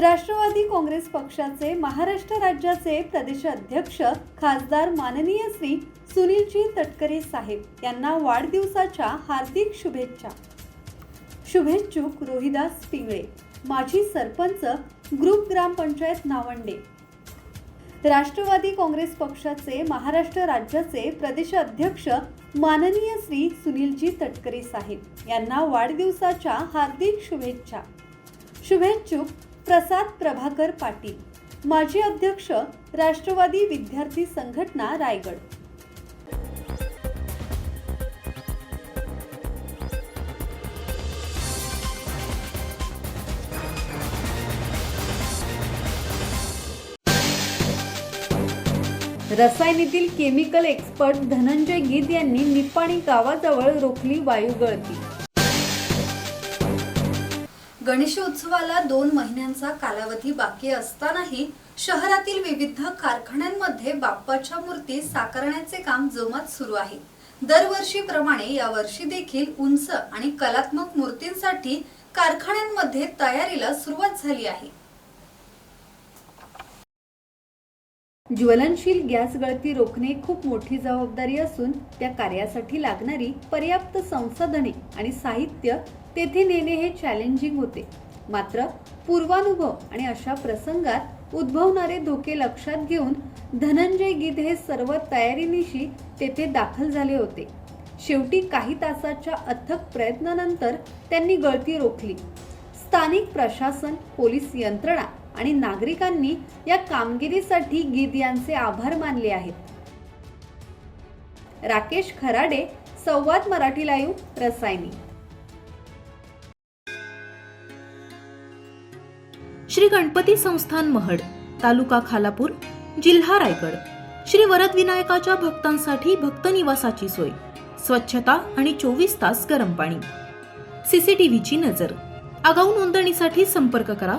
राष्ट्रवादी काँग्रेस पक्षाचे महाराष्ट्र राज्याचे प्रदेश अध्यक्ष खासदार माननीय श्री सुनीलजी तटकरे साहेब यांना वाढदिवसाच्या हार्दिक शुभेच्छा. शुभेच्छुक रोहिदास पिंगळे माजी सरपंच ग्रुप ग्रामपंचायत नावंडे. राष्ट्रवादी काँग्रेस पक्षाचे महाराष्ट्र राज्याचे प्रदेश अध्यक्ष माननीय श्री सुनीलजी तटकरे साहेब यांना वाढदिवसाच्या हार्दिक शुभेच्छा. शुभेच्छुक प्रसाद प्रभाकर पाटील माजी अध्यक्ष राष्ट्रवादी विद्यार्थी संघटना रायगड. रसायनीतील केमिकल एक्सपर्ट धनंजय गीत यांनी निप्पाणी गावाजवळ रोखली वायू गळती. गणेशोत्सवाला दोन महिन्यांचा कालावधी बाकी असतानाही शहरातील विविध कारखान्यांमध्ये बाप्पाच्या मूर्ती साकारण्याचे काम जोमात सुरू आहे. दरवर्षीप्रमाणे यावर्षी देखील उंच आणि कलात्मक मूर्तींसाठी कारखान्यांमध्ये तयारीला सुरुवात झाली आहे. ज्वलनशील गॅस गळती रोखणे खूप मोठी जबाबदारी असून त्या कार्यासाठी लागणारी पर्याप्त संसाधने आणि साहित्य तेथे नेणे हे चॅलेंजिंग होते. मात्र पूर्वानुभव आणि अशा प्रसंगात उद्भवणारे धोके लक्षात घेऊन धनंजय गीत हे सर्व तयारीनिशी तेथे दाखल झाले होते. शेवटी काही तासाच्या अथक प्रयत्नानंतर त्यांनी गळती रोखली. स्थानिक प्रशासन पोलीस यंत्रणा आणि नागरिकांनी या कामगिरीसाठी गीत यांचे आभार मानले आहेत. राकेश खराडे संवाद मराठी लाईव्ह रसायनी. श्री गणपती संस्थान महड तालुका खालापूर जिल्हा रायगड. श्री वरद विनायकाच्या भक्तांसाठी भक्त निवासाची सोय स्वच्छता आणि चोवीस तास गरम पाणी. सीसीटीव्हीची नजर. आगाऊ नोंदणीसाठी संपर्क करा